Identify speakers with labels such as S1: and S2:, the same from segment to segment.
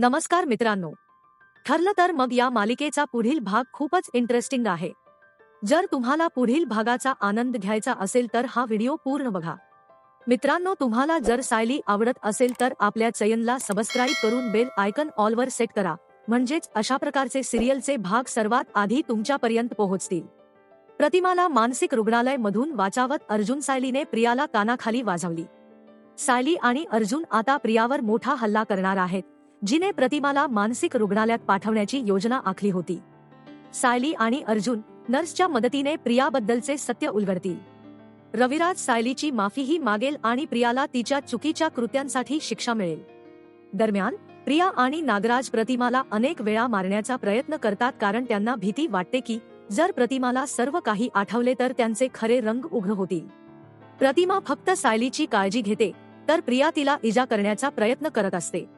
S1: नमस्कार मित्रांनो. ठरलं तर मग या मालिकेचा पुढील भाग खूपच इंटरेस्टिंग आहे. जर तुम्हाला पुढील भागाचा आनंद घ्यायचा असेल तर हा व्हिडिओ पूर्ण बघा. मित्रांनो तुम्हाला जर सायली आवडत असेल तर आपल्या चयनला सबस्क्राईब करून बेल आयकन ऑलवर सेट करा. म्हणजेच अशा प्रकारचे सिरियलचे भाग सर्वात आधी तुमच्यापर्यंत पोहोचतील. प्रतिमाला मानसिक रुग्णालय मधून वाचावत अर्जुन सायलीने प्रियाला कानाखाली वाजवली. सायली आणि अर्जुन आता प्रियावर मोठा हल्ला करणार आहेत. जिने प्रतिमाला मानसिक रुग्णालयात पाठवण्याची योजना आखली होती. सायली आणि अर्जुन नर्सच्या मदतीने प्रियाबद्दलचे सत्य उलगडतील. रविराज सायलीची माफीही मागेल आणि प्रियाला तिच्या चुकीच्या कृत्यांसाठी शिक्षा मिळेल. दरम्यान प्रिया आणि नागराज प्रतिमाला अनेक वेळा मारण्याचा प्रयत्न करतात कारण त्यांना भीती वाटते की जर प्रतिमाला सर्व काही आठवले तर त्यांचे खरे रंग उघड होतील. प्रतिमा फक्त सायलीची काळजी घेते तर प्रिया तिला इजा करण्याचा प्रयत्न करत असते.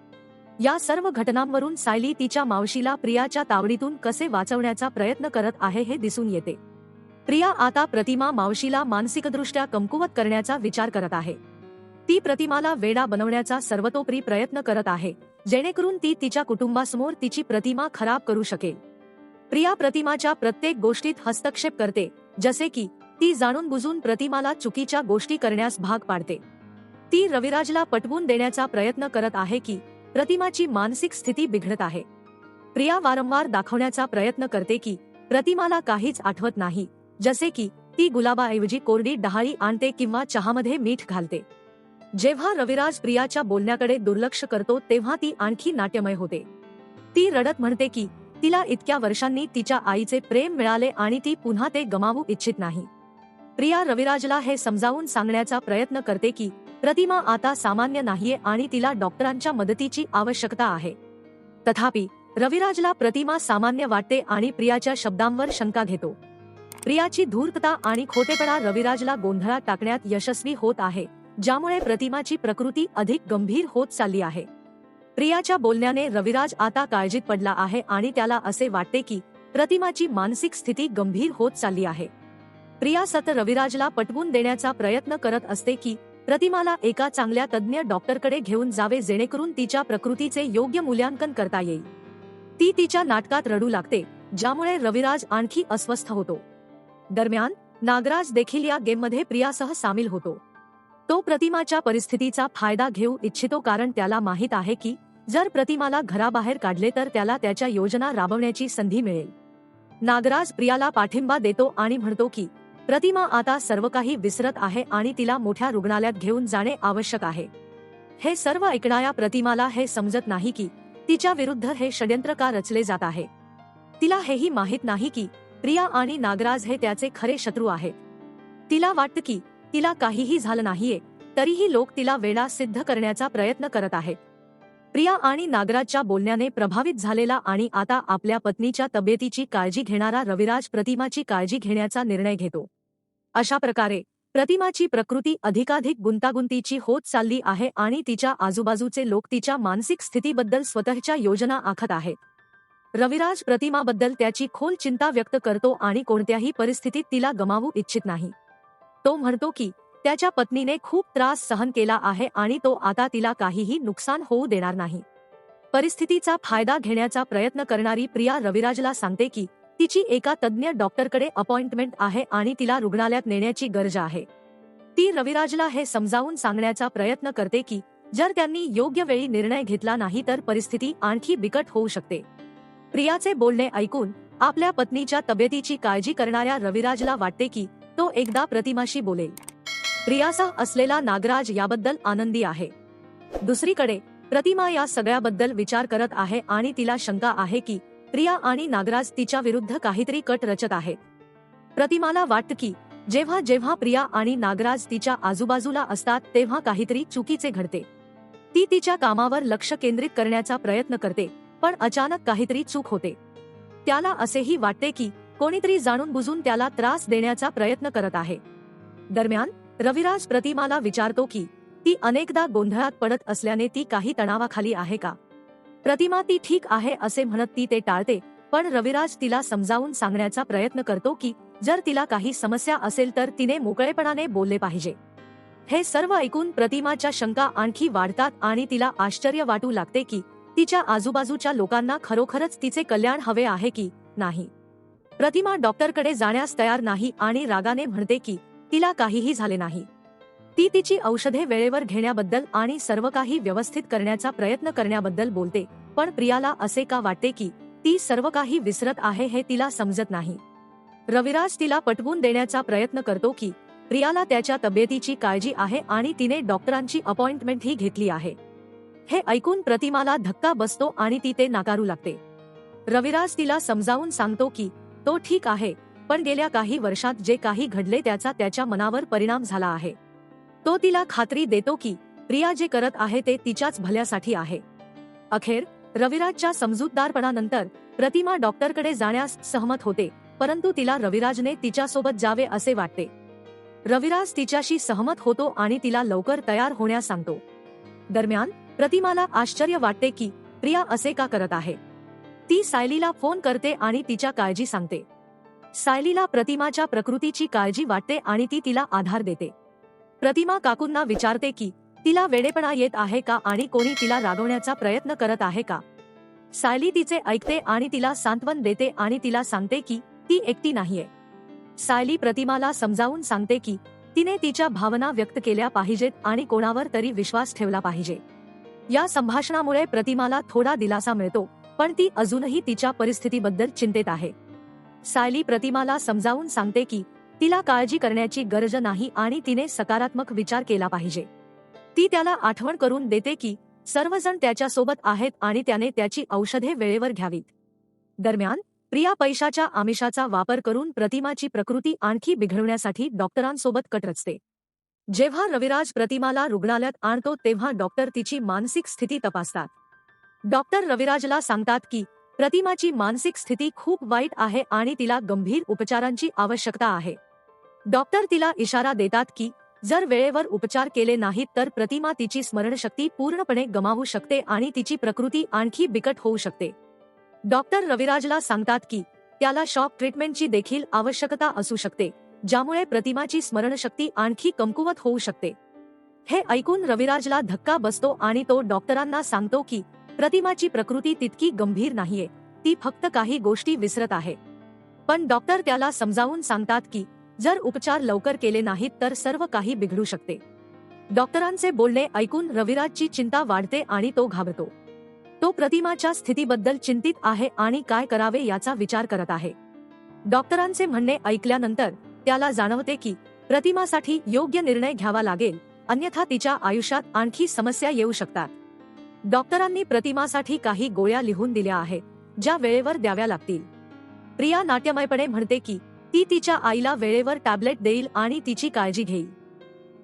S1: या सर्व घटनांवरून सायली तिच्या मावशीला प्रियाच्या तावडीतून कसे वाचवण्याचा प्रयत्न करत आहे हे दिसून येते. प्रिया आता प्रतिमा मावशीला मानसिकदृष्ट्या कमकुवत करण्याचा विचार करत आहे. ती प्रतिमाला वेडा बनवण्याचा सर्वतोपरी प्रयत्न करत आहे जेणेकरून ती तिच्या कुटुंबासमोर तिची प्रतिमा खराब करू शकेल. प्रिया प्रतिमाच्या प्रत्येक गोष्टीत हस्तक्षेप करते जसे की ती जाणून बुजून प्रतिमाला चुकीच्या गोष्टी करण्यास भाग पाडते. ती रविराजला पटवून देण्याचा प्रयत्न करत आहे की प्रतिमाची मानसिक स्थिती बिघडत आहे. प्रिया वारंवार दाखवण्याचा प्रयत्न करते की प्रतिमाला काहीच आठवत नाही जसे की ती गुलाबाऐवजी कोरडी डहाळी आणते किंवा चहामध्ये मीठ घालते. जेव्हा रविराज प्रियाच्या बोलण्याकडे दुर्लक्ष करतो तेव्हा ती आणखी नाट्यमय होते. ती रडत म्हणते की तिला इतक्या वर्षांनी तिच्या आईचे प्रेम मिळाले आणि ती पुन्हा ते गमावू इच्छित नाही. प्रिया रविराजला हे समजावून सांगण्याचा प्रयत्न करते की प्रतिमा आता सामान्य नाहीये आणि तिला डॉक्टरांच्या मदतीची आवश्यकता आहे. तथापि रविराजला प्रतिमा सामान्य वाटते आणि प्रियाच्या शब्दांवर शंका घेतो. प्रियाची धूर्तता आणि खोटेपणा रविराजला गोंधळात टाकण्यात यशस्वी होत आहे ज्यामुळे प्रतिमाची प्रकृती अधिक गंभीर होत चालली आहे. प्रियाच्या बोलण्याने रविराज आता काळजीत पडला आहे आणि त्याला असे वाटते की प्रतिमाची मानसिक स्थिती गंभीर होत चालली आहे. प्रिया सत रविराजला पटवून देण्याचा प्रयत्न करत असते की प्रतिमाला एका चांगल्या तज्ज्ञ डॉक्टरकडे घेऊन जावे जेणेकरून तिच्या प्रकृतीचे योग्य मूल्यांकन करता येईल. ती तिच्या नाटकात रडू लागते ज्यामुळे रविराज आणखी अस्वस्थ होतो. दरम्यान नागराज देखील या गेममध्ये प्रियासह सामील होतो. तो प्रतिमाच्या परिस्थितीचा फायदा घेऊ इच्छितो कारण त्याला माहीत आहे की जर प्रतिमाला घराबाहेर काढले तर त्याला त्याच्या योजना राबवण्याची संधी मिळेल. नागराज प्रियाला पाठिंबा देतो आणि म्हणतो की प्रतिमा आता सर्व काही विसरत आहे आणि तिला मोठ्या रुग्णालयात घेऊन जाणे आवश्यक आहे. हे सर्व ऐकणाऱ्या प्रतिमाला हे समजत नाही की तिच्या विरुद्ध हे षड्यंत्र का रचले जात आहे? तिला हेही माहीत नाही की प्रिया आणि नागराज हे त्याचे खरे शत्रू आहेत. तिला वाटतं की तिला काहीही झालं नाहीये तरीही लोक तिला वेळा सिद्ध करण्याचा प्रयत्न करत आहेत. प्रिया आणि नागराजच्या बोलण्याने प्रभावित झालेला आणि आता आपल्या पत्नीच्या तब्येतीची काळजी घेणारा रविराज प्रतिमाची काळजी घेण्याचा निर्णय घेतो. अशा प्रकारे प्रतिमाची प्रकृती अधिकाधिक गुंतागुंतीची होत चालली आहे आणि तिच्या आजूबाजूचे लोक तिच्या मानसिक स्थितीबद्दल स्वतःच्या योजना आखत आहेत. रविराज प्रतिमाबद्दल त्याची खोल चिंता व्यक्त करतो आणि कोणत्याही परिस्थितीत तिला गमावू इच्छित नाही. तो म्हणतो की त्याच्या पत्नीने खूप त्रास सहन केला आहे आणि तो आता तिला काहीही नुकसान होऊ देणार नाही. परिस्थितीचा फायदा घेण्याचा प्रयत्न करणारी प्रिया रविराजला सांगते की तिची एका तज्ज्ञ डॉक्टरकडे अपॉइंटमेंट आहे आणि तिला रुग्णालयात नेण्याची गरज आहे. ती रविराजला हे समजावून सांगण्याचा प्रयत्न करते की जर त्यांनी योग्य वेळी निर्णय घेतला नाही तर परिस्थिती आणखी बिकट होऊ शकते. प्रियाचे बोलणे ऐकून आपल्या पत्नीच्या तब्येतीची काळजी करणाऱ्या रविराजला वाटते की तो एकदा प्रतिमाशी बोलेल. प्रियासह असलेला नागराज याबद्दल आनंदी आहे. दुसरीकडे प्रतिमा या सगळ्याबद्दल विचार करत आहे आणि तिला शंका आहे की प्रिया आणि नागराज तिच्या विरुद्ध काहीतरी कट रचत आहेत. प्रतिमाला वाटत की जेव्हा जेव्हा प्रिया आणि नागराज तिच्या आजूबाजूला असतात तेव्हा काहीतरी चुकीचे घडते. ती तिच्या कामावर लक्ष केंद्रित करण्याचा प्रयत्न करते पण अचानक काहीतरी चूक होते. त्याला असेही वाटते की कोणीतरी जाणून बुजून त्याला त्रास देण्याचा प्रयत्न करत आहे. दरम्यान रविराज प्रतिमाला विचारतो की ती अनेकदा गोंधळात पडत असल्याने ती काही तणावाखाली आहे का? प्रतिमा ती ठीक आहे असे म्हणत ती ते टाळते पण रविराज तिला समजावून सांगण्याचा प्रयत्न करतो की जर तिला काही समस्या असेल तर तिने मोकळेपणाने बोलले पाहिजे. हे सर्व ऐकून प्रतिमाच्या शंका आणखी वाढतात आणि तिला आश्चर्य वाटू लागते की तिच्या आजूबाजूच्या लोकांना खरोखरच तिचे कल्याण हवे आहे की नाही. प्रतिमा डॉक्टरकडे जाण्यास तयार नाही आणि रागाने म्हणते की तिला काहीही झाले नाही. ती तिची औषधे वेळेवर घेण्याबद्दल आणि सर्व काही व्यवस्थित करण्याचा प्रयत्न करण्याबद्दल बोलते पण प्रियाला असे का वाटते की ती सर्व काही विसरत आहे हे तिला समजत नाही. रविराज तिला पटवून देण्याचा प्रयत्न करतो की प्रियाला त्याच्या तब्येतीची काळजी आहे आणि तिने डॉक्टरांची अपॉइंटमेंट ही घेतली आहे. हे ऐकून प्रतिमाला धक्का बसतो आणि ती ते नाकारू लागते. रविराज तिला समजावून सांगतो की तो ठीक आहे पण गेल्या काही वर्षात जे काही घडले त्याचा त्याच्या मनावर परिणाम झाला आहे. तो तिला खात्री देतो की प्रिया जे करत आहे ते तिच्याच भल्यासाठी आहे. अखेर रविराजच्या समजूतदारपणानंतर प्रतिमा डॉक्टरकडे जाण्यास सहमत होते परंतु तिला रविराजने तिच्यासोबत जावे असे वाटते. रविराज तिच्याशी सहमत होतो आणि तिला लवकर तयार होण्यास सांगतो. दरम्यान प्रतिमाला आश्चर्य वाटते की प्रिया असे का करत आहे? ती सायलीला फोन करते आणि तिच्या काळजी सांगते. सायलीला प्रतिमाच्या प्रकृतीची काळजी वाटते आणि ती तिला आधार देते. प्रतिमा काकूंना विचारते की तिला वेडेपणा येत आहे का आणि कोणी तिला रागवण्याचा प्रयत्न करत आहे का? सायली तिचे ऐकते आणि तिला सांत्वन देते आणि तिला सांगते की ती एकटी नाहीये. सायली प्रतिमाला समजावून सांगते की तिने तिच्या भावना व्यक्त केल्या पाहिजेत आणि कोणावर तरी विश्वास ठेवला पाहिजे. या संभाषणामुळे प्रतिमाला थोडा दिलासा मिळतो पण ती अजूनही तिच्या परिस्थितीबद्दल चिंतेत आहे. सायली प्रतिमाला समजावून सांगते की तिला काळजी करण्याची गरज नाही आणि तिने सकारात्मक विचार केला पाहिजे. ती त्याला आठवण करून देते की सर्वजण त्याच्यासोबत आहेत आणि त्याने त्याची औषधे वेळेवर घ्यावीत. दरम्यान प्रिया पैशाच्या आमिषाचा वापर करून प्रतिमाची प्रकृती आणखी बिघडवण्यासाठी डॉक्टरांसोबत कट रचते जेव्हा रविराज प्रतिमाला रुग्णालयात आणतो तेव्हा डॉक्टर तिची मानसिक स्थिती तपासतात. डॉक्टर रविराजला सांगतात की प्रतिमाची मानसिक स्थिती खूप वाईट आहे आणि तिला गंभीर उपचारांची आवश्यकता आहे. डॉक्टर तिला इशारा देतात की जर वेळेवर उपचार केले नाहीत तर प्रतिमा तिची स्मरणशक्ती पूर्णपणे गमावू शकते आणि तिची प्रकृती आणखी बिकट होऊ शकते. डॉक्टर रविराजला सांगतात की त्याला शॉक ट्रीटमेंटची देखील आवश्यकता असू शकते ज्यामुळे प्रतिमाची स्मरणशक्ती आणखी कमकुवत होऊ शकते. हे ऐकून रविराजला धक्का बसतो आणि तो डॉक्टरांना सांगतो की प्रतिमाची प्रकृती तितकी गंभीर नाहीये. ती फक्त काही गोष्टी विसरत आहे. पण डॉक्टर त्याला समजावून सांगतात की जर उपचार लवकर केले नाहीत तर सर्व काही बिघडू शकते. डॉक्टरांचे बोलणे ऐकून रविराजची चिंता वाढते आणि तो घाबरतो. तो प्रतिमाच्या स्थितीबद्दल चिंतित आहे आणि काय करावे याचा विचार करत आहे. डॉक्टरांचे म्हणणे ऐकल्यानंतर त्याला जाणवते की प्रतिमासाठी योग्य निर्णय घ्यावा लागेल अन्यथा तिच्या आयुष्यात आणखी समस्या येऊ शकतात. डॉक्टरांनी प्रतिमासाठी काही गोळ्या लिहून दिल्या आहेत ज्या वेळेवर द्याव्या लागतील. प्रिया नाट्यमयपणे म्हणते की ती तिच्या आईला वेळेवर टॅबलेट देईल आणि तिची काळजी घेईल.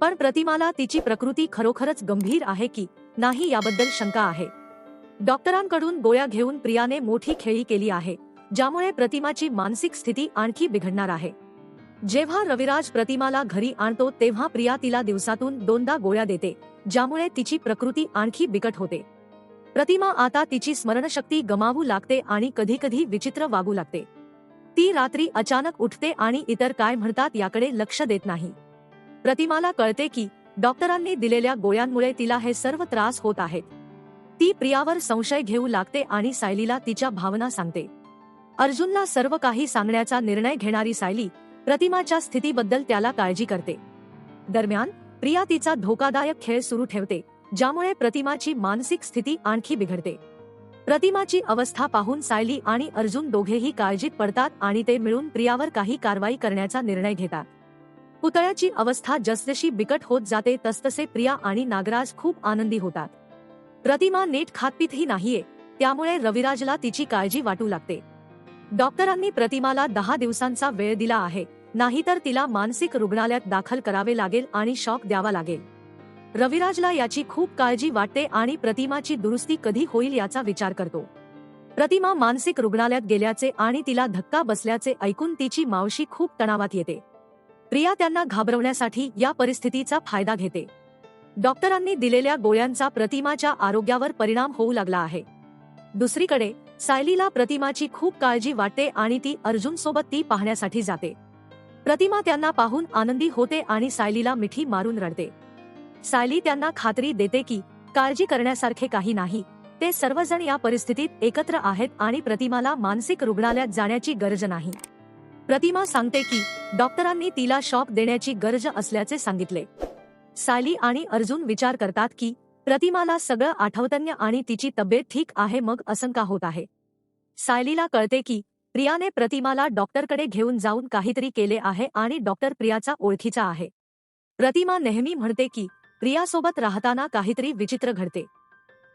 S1: पण प्रतिमाला तिची प्रकृती खरोखरच गंभीर आहे की नाही याबद्दल शंका आहे. डॉक्टरांकडून गोळ्या घेऊन प्रियाने मोठी खेळी केली आहे ज्यामुळे प्रतिमाची मानसिक स्थिती आणखी बिघडणार आहे. जेव्हा रविराज प्रतिमाला घरी आणतो तेव्हा प्रिया तिला दिवसातून दोनदा गोळ्या देते ज्यामुळे तिची प्रकृती आणखी बिकट होते. प्रतिमा आता तिची स्मरणशक्ती गमावू लागते आणि कधीकधी विचित्र वागू लागते. ती रात्री अचानक उठते आणि इतर काय म्हणतात याकडे लक्ष देत नाही. प्रतिमाला कळते की डॉक्टरांनी दिलेल्या गोळ्यांमुळे तिला हे सर्व त्रास होत आहेत. ती प्रियावर संशय घेऊ लागते आणि सायलीला तिच्या भावना सांगते. अर्जुनला सर्व काही सांगण्याचा निर्णय घेणारी सायली प्रतिमाच्या स्थितीबद्दल त्याला काळजी करते. दरम्यान प्रिया तिचा धोकादायक खेळ सुरू ठेवते ज्यामुळे प्रतिमाची मानसिक स्थिती आणखी बिघडते. प्रतिमाची अवस्था पाहून सायली आणि अर्जुन दोघेही काळजीत पडतात आणि ते मिळून प्रियावर काही कारवाई करण्याचा निर्णय घेतात. पुतळ्याची अवस्था जसजशी बिकट होत जाते तसतसे प्रिया आणि नागराज खूप आनंदी होतात. प्रतिमा नेट खातपीतही नाहीये त्यामुळे रविराजला तिची काळजी वाटू लागते. डॉक्टरांनी प्रतिमाला दहा दिवसांचा वेळ दिला आहे नाहीतर तिला मानसिक रुग्णालयात दाखल करावे लागेल आणि शॉक द्यावा लागेल. रविराजला याची खूप काळजी वाटते आणि प्रतिमाची दुरुस्ती कधी होईल याचा विचार करतो. प्रतिमा मानसिक रुग्णालयात गेल्याचे आणि तिला धक्का बसल्याचे ऐकून तिची मावशी खूप तणावात येते. प्रिया त्यांना घाबरवण्यासाठी या परिस्थितीचा फायदा घेते. डॉक्टरांनी दिलेल्या गोळ्यांचा प्रतिमाच्या आरोग्यावर परिणाम होऊ लागला आहे. दुसरीकडे सायलीला प्रतिमाची खूप काळजी वाटते आणि ती अर्जुन सोबत ती पाहण्यासाठी जाते. प्रतिमा त्यांना पाहून आनंदी होते आणि सायलीला मिठी मारून रडते. सायली त्यांना खात्री देते की काळजी करण्यासारखे काही नाही. ते सर्वजण या परिस्थितीत एकत्र आहेत आणि प्रतिमाला मानसिक रुग्णालयात जाण्याची गरज नाही. प्रतिमा सांगते की डॉक्टरांनी तिला शॉक देण्याची गरज असल्याचे सांगितले. सायली आणि अर्जुन विचार करतात की प्रतिमाला सगळं आठवतन्य आणि तिची तब्येत ठीक आहे मग असं का होत आहे. सायलीला कळते की प्रियाने प्रतिमाला डॉक्टरकडे घेऊन जाऊन काहीतरी केले आहे आणि डॉक्टर प्रियाचा ओळखीचा आहे. प्रतिमा नेहमी म्हणते की प्रियासोबत राहताना काहीतरी विचित्र घडते.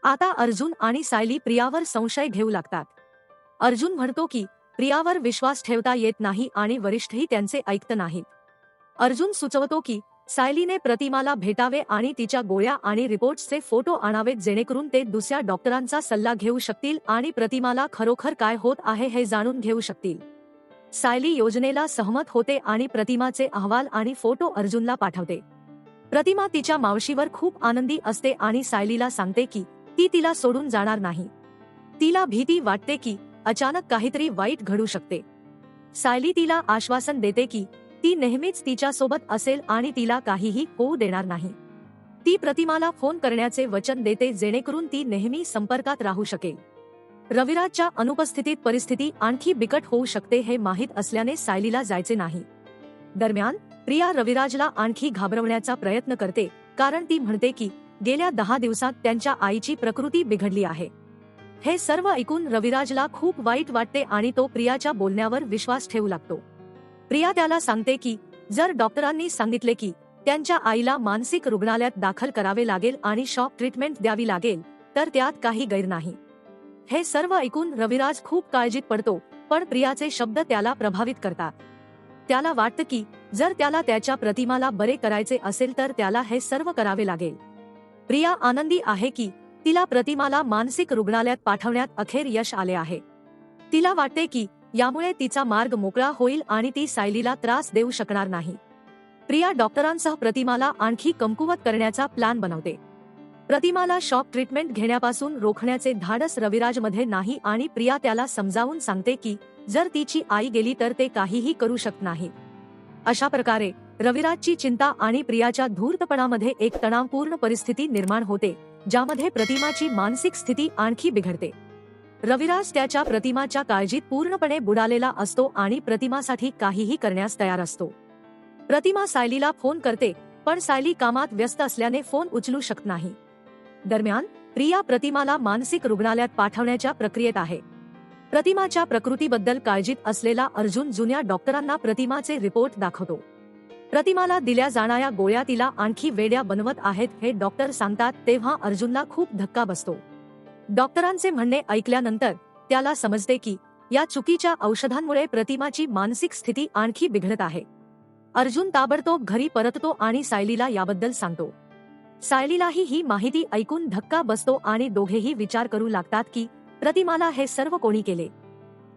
S1: आता अर्जुन आणि सायली प्रियावर संशय घेऊ लागतात. अर्जुन म्हणतो की प्रियावर विश्वास ठेवता येत नाही आणि वरिष्ठही त्यांचे ऐकत नाहीत. अर्जुन सुचवतो की सायलीने प्रतिमाला भेटावे आणि तिच्या गोळ्या आणि रिपोर्ट्सचे फोटो आणावेत जेणेकरून ते दुसऱ्या डॉक्टरांचा सल्ला घेऊ शकतील आणि प्रतिमाला खरोखर काय होत आहे हे जाणून घेऊ शकतील. सायली योजनेला सहमत होते आणि प्रतिमाचे अहवाल आणि फोटो अर्जुनला पाठवते. प्रतिमा तिच्या मावशीवर खूप आनंदी असते आणि सायलीला सांगते की ती तिला सोडून जाणार नाही. तिला भीती वाटते की अचानक काहीतरी वाईट घडू शकते. सायली तिला आश्वासन देते की ती नेहमीच तिच्यासोबत असेल आणि तिला काहीही होऊ देणार नाही. ती प्रतिमाला फोन करण्याचे वचन देते जेणेकरून ती नेहमी संपर्कात राहू शकेल. रविराजच्या अनुपस्थितीत परिस्थिती आणखी बिकट होऊ शकते हे माहीत असल्याने सायलीला जायचे नाही. दरम्यान प्रिया रविराजला आणखी घाबरवण्याचा प्रयत्न करते कारण ती म्हणते की गेल्या दहा दिवसात त्यांच्या आईची प्रकृती बिघडली आहे. हे सर्व ऐकून रविराजला खूप वाईट वाटते आणि तो प्रियाच्या बोलण्यावर विश्वास ठेवू लागतो. प्रिया त्याला सांगते की जर डॉक्टरांनी सांगितले की त्यांच्या आईला मानसिक रुग्णालयात दाखल करावे लागेल आणि शॉक ट्रीटमेंट द्यावी लागेल तर त्यात काही गैर नाही. हे सर्व ऐकून रविराज खूप काळजीत पडतो पण प्रियाचे शब्द त्याला प्रभावित करतात. त्याला वाटतं की जर त्याला त्याच्या प्रतिमाला बरे करायचे असेल तर त्याला हे सर्व करावे लागेल. प्रिया आनंदी आहे की तिला प्रतिमाला मानसिक रुग्णालयात पाठवण्यात अखेर यश आले आहे. तिला वाटते की यामुळे तिचा मार्ग मोकळा होईल आणि ती सायलीला त्रास देऊ शकणार नाही. प्रिया डॉक्टरांसह प्रतिमाला आणखी कमकुवत करण्याचा प्लॅन बनवते. प्रतिमाला शॉक ट्रीटमेंट घेण्यापासून रोखण्याचे धाडस रविराजमध्ये नाही आणि प्रिया त्याला समजावून सांगते की जर तिची आई गेली तर ते काहीही करू शकत नाही. अशा प्रकारे रविराजची चिंता आणि प्रियाच्या धूर्तपणामध्ये एक तणावपूर्ण परिस्थिती निर्माण होते ज्यामध्ये प्रतिमाची मानसिक स्थिती आणखी बिघडते. रविराज त्याच्या प्रतिमाच्या काळजीत पूर्णपणे बुडालेला असतो आणि प्रतिमासाठी काहीही करण्यास तयार असतो. प्रतिमा सायलीला फोन करते पण सायली कामात व्यस्त असल्याने फोन उचलू शकत नाही. दरम्यान प्रिया प्रतिमाला मानसिक रुग्णालयात पाठवण्याच्या प्रक्रियेत आहे. प्रतिमाच्या प्रकृतीबद्दल काळजीत असलेला अर्जुन जुन्या डॉक्टरांना प्रतिमाचे रिपोर्ट दाखवतो. प्रतिमाला दिल्या जाणाऱ्या गोळ्या तिला आणखी वेड्या बनवत आहेत हे डॉक्टर सांगतात तेव्हा अर्जुनला खूप धक्का बसतो. डॉक्टरांचे म्हणणे ऐकल्यानंतर त्याला समजते की या चुकीच्या औषधांमुळे प्रतिमाची मानसिक स्थिती आणखी बिघडत आहे. अर्जुन ताबडतोब घरी परततो आणि सायलीला याबद्दल सांगतो. सायलीलाही ही माहिती ऐकून धक्का बसतो आणि दोघेही विचार करू लागतात की प्रतिमाला हे सर्व कोणी केले?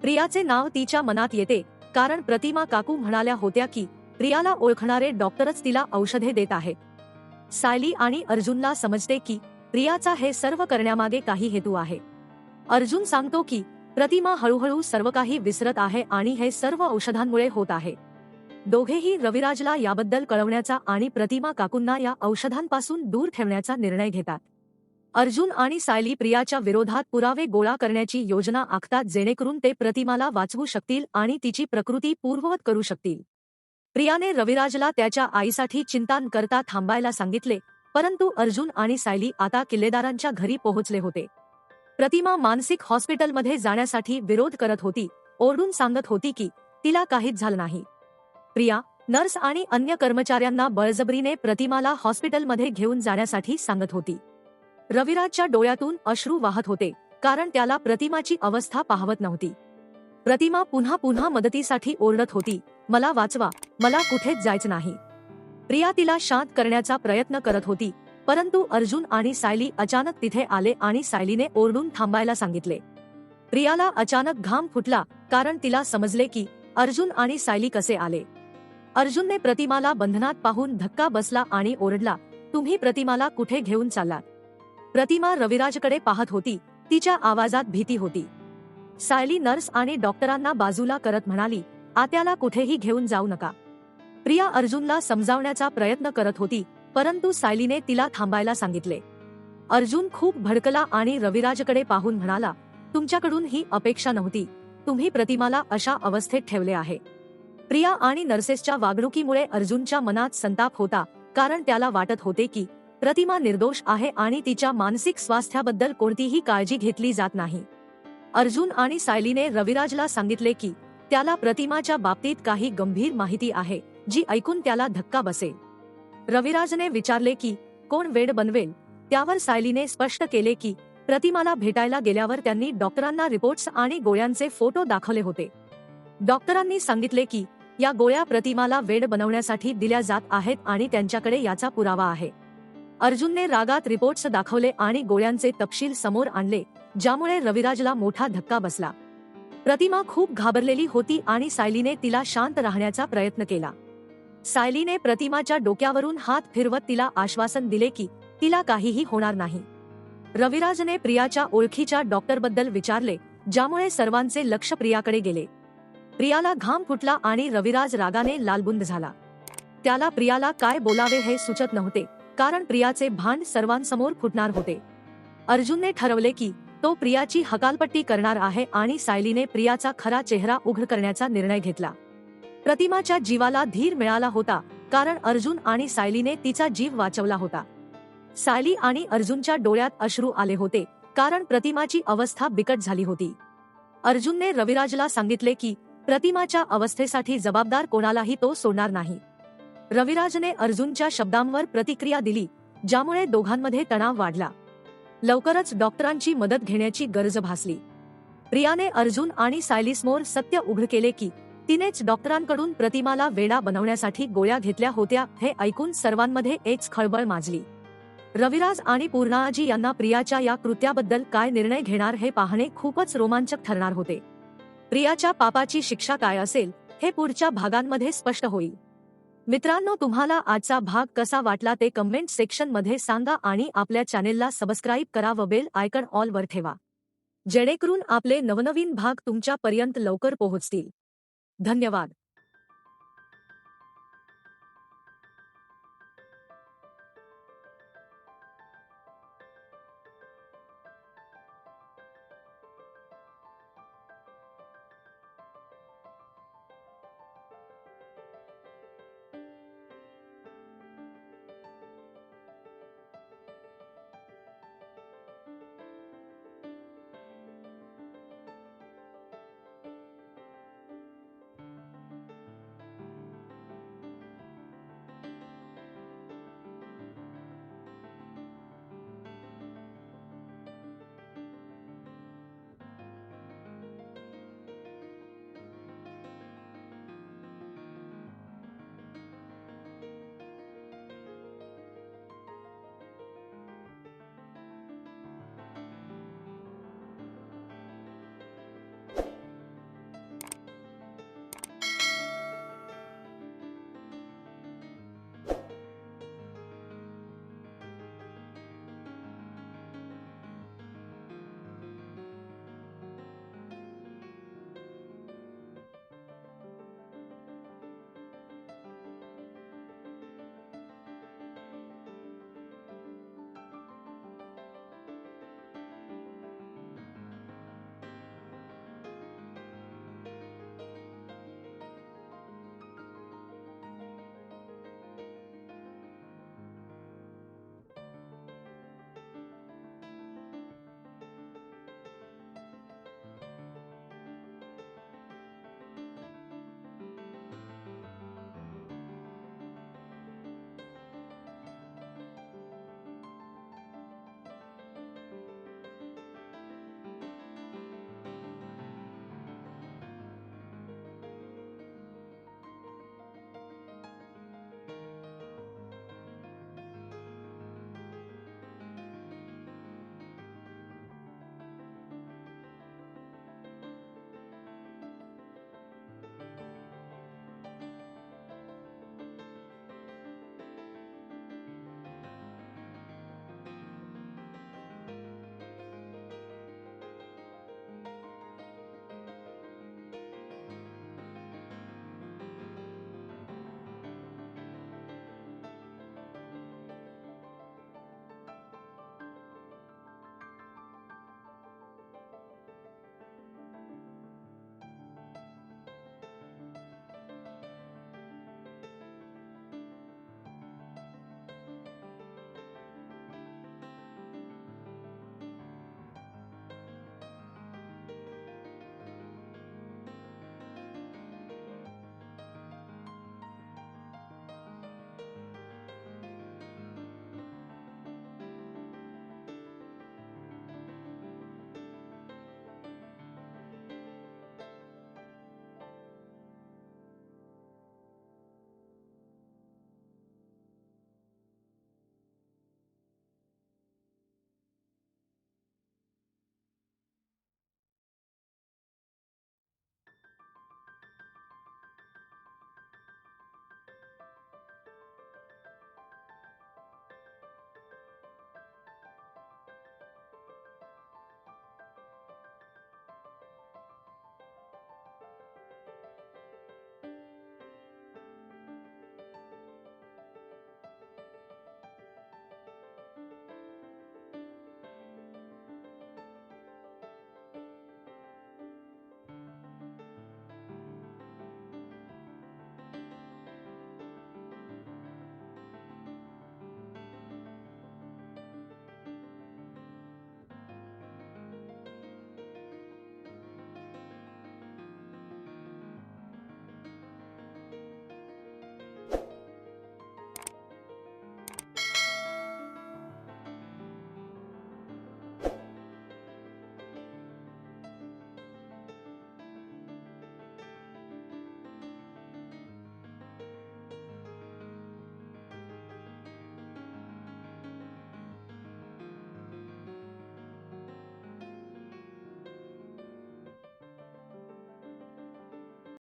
S1: प्रियाचे नाव तिच्या मनात येते कारण प्रतिमा काकू म्हणाल्या होत्या की प्रियाला ओळखणारे डॉक्टरच तिला औषधे देत आहेत. सायली आणि अर्जुनला समजते की प्रियाचा हे सर्व करण्यामागे काही हेतू आहे. अर्जुन सांगतो की प्रतिमा हळूहळू सर्व काही विसरत आहे आणि हे सर्व औषधांमुळे होत आहे. दोघेही रविराजला याबद्दल कळवण्याचा आणि प्रतिमा काकूंना या औषधांपासून दूर ठेवण्याचा निर्णय घेतात. अर्जुन आणि सायली प्रियाच्या विरोधात पुरावे गोळा करण्याची योजना आखतात जेणेकरून ते प्रतिमाला वाचवू शकतील आणि तिची प्रकृती पूर्ववत करू शकतील. प्रियाने रविराजला त्याच्या आईसाठी चिंता न करता थांबायला सांगितले परंतु अर्जुन आणि सायली आता किल्लेदारांच्या घरी पोहोचले होते. प्रतिमा मानसिक हॉस्पिटलमध्ये जाण्यासाठी विरोध करत होती ओरडून सांगत होती की तिला काहीच झालं नाही. प्रिया नर्स आणि अन्य कर्मचाऱ्यांना बळजबरीने प्रतिमाला हॉस्पिटलमध्ये घेऊन जाण्यासाठी सांगत होती. रविराजच्या डोळ्यातून अश्रू वाहत होते कारण त्याला प्रतिमाची अवस्था पाहवत नव्हती. प्रतिमा पुन्हा पुन्हा मदतीसाठी ओरडत होती मला वाचवा मला कुठेच जायचं नाही. प्रिया तिला शांत करण्याचा प्रयत्न करत होती परंतु अर्जुन आणि सायली अचानक तिथे आले आणि सायलीने ओरडून थांबायला सांगितले. प्रियाला अचानक घाम फुटला कारण तिला समजले की अर्जुन आणि सायली कसे आले. अर्जुनने प्रतिमाला बंधनात पाहून धक्का बसला आणि ओरडला तुम्ही प्रतिमाला कुठे घेऊन चाललात? प्रतिमा रविराजकडे पाहत होती तिच्या आवाजात भीती होती. सायली नर्स आणि डॉक्टरांना बाजूला करत म्हणाली आत्याला कुठेही घेऊन जाऊ नका. प्रिया अर्जुनला समजावण्याचा प्रयत्न करत होती परंतु सायलीने तिला थांबायला सांगितले. अर्जुन खूप भडकला आणि रविराजकडे पाहून म्हणाला तुमच्याकडून ही अपेक्षा नव्हती. तुम्ही प्रतिमाला अशा अवस्थेत ठेवले आहे. प्रिया आणि नर्सेसच्या वागणुकीमुळे अर्जुनच्या मनात संताप होता कारण त्याला वाटत होते की प्रतिमा निर्दोष आहे आणि तिच्या मानसिक स्वास्थ्याबद्दल कोणतीही काळजी घेतली जात नाही. अर्जुन आणि सायलीने रविराजला सांगितले की त्याला प्रतिमाच्या बाबतीत काही गंभीर माहिती आहे. जी ऐकून त्याला धक्का बसेल रविराजने विचारले की कोण वेड बनवेल? त्यावर सायलीने स्पष्ट केले की प्रतिमाला भेटायला गेल्यावर त्यांनी डॉक्टरांना रिपोर्ट्स आणि गोळ्यांचे फोटो दाखवले होते. डॉक्टरांनी सांगितले की या गोळ्या प्रतिमाला वेड बनवण्यासाठी दिल्या जात आहेत आणि त्यांच्याकडे याचा पुरावा आहे. अर्जुनने रागात रिपोर्ट्स दाखवले आणि गोळ्यांचे तपशील समोर आणले ज्यामुळे रविराजला मोठा धक्का बसला. प्रतिमा खूप घाबरलेली होती आणि सायलीने तिला शांत राहण्याचा प्रयत्न केला. सायलीने प्रतिमाच्या डोक्यावरून हात फिरवत तिला आश्वासन दिले की तिला काहीही होणार नाही. रविराजने प्रियाच्या ओळखीच्या डॉक्टरबद्दल विचारले ज्यामुळे सर्वांचे लक्ष प्रियाकडे गेले. प्रियाला घाम फुटला आणि रविराज रागाने लालबुंद झाला. त्याला प्रियाला काय बोलावे हे सुचत नव्हते कारण प्रियाचे भांड सर्वांसमोर फुटणार होते. अर्जुनने ठरवले की तो प्रियाची हकालपट्टी करणार आहे आणि सायलीने प्रियाचा खरा चेहरा उघड करण्याचा निर्णय घेतला. प्रतिमाच्या जीवाला धीर मिळाला होता कारण अर्जुन आणि सायलीने तिचा जीव वाचवला होता. सायली आणि अर्जुनच्या डोळ्यात अश्रू आले होते कारण प्रतिमाची अवस्था बिकट झाली होती. अर्जुनने रविराजला सांगितले की प्रतिमाच्या अवस्थेसाठी जबाबदार कोणालाही तो सोडणार नाही. रविराजने अर्जुनच्या शब्दांवर प्रतिक्रिया दिली ज्यामुळे दोघांमध्ये तणाव वाढला. लवकरच डॉक्टरांची मदत घेण्याची गरज भासली. प्रियाने अर्जुन आणि सायलीसमोर सत्य उघड केले की तिनेच डॉक्टरांकडून प्रतिमाला वेडा बनवण्यासाठी गोळ्या घेतल्या होत्या हे ऐकून सर्वांमध्ये एक खळबळ माजली. रविराज आणि पूर्णाजी यांना प्रियाच्या या कृत्याबद्दल काय निर्णय घेणार हे पाहणे खूपच रोमांचक ठरणार होते. प्रियाच्या पापाची शिक्षा काय असेल हे पुढच्या भागांमध्ये स्पष्ट होईल. मित्रांनो तुम्हाला आजचा भाग कसा वाटला ते कमेंट सेक्शनमध्ये सांगा आणि आपल्या चॅनेलला सबस्क्राईब करा व बेल आयकन ऑल वर ठेवा. जेणेकरून आपले नवनवीन भाग तुमच्यापर्यंत लवकर पोहोचतील. धन्यवाद.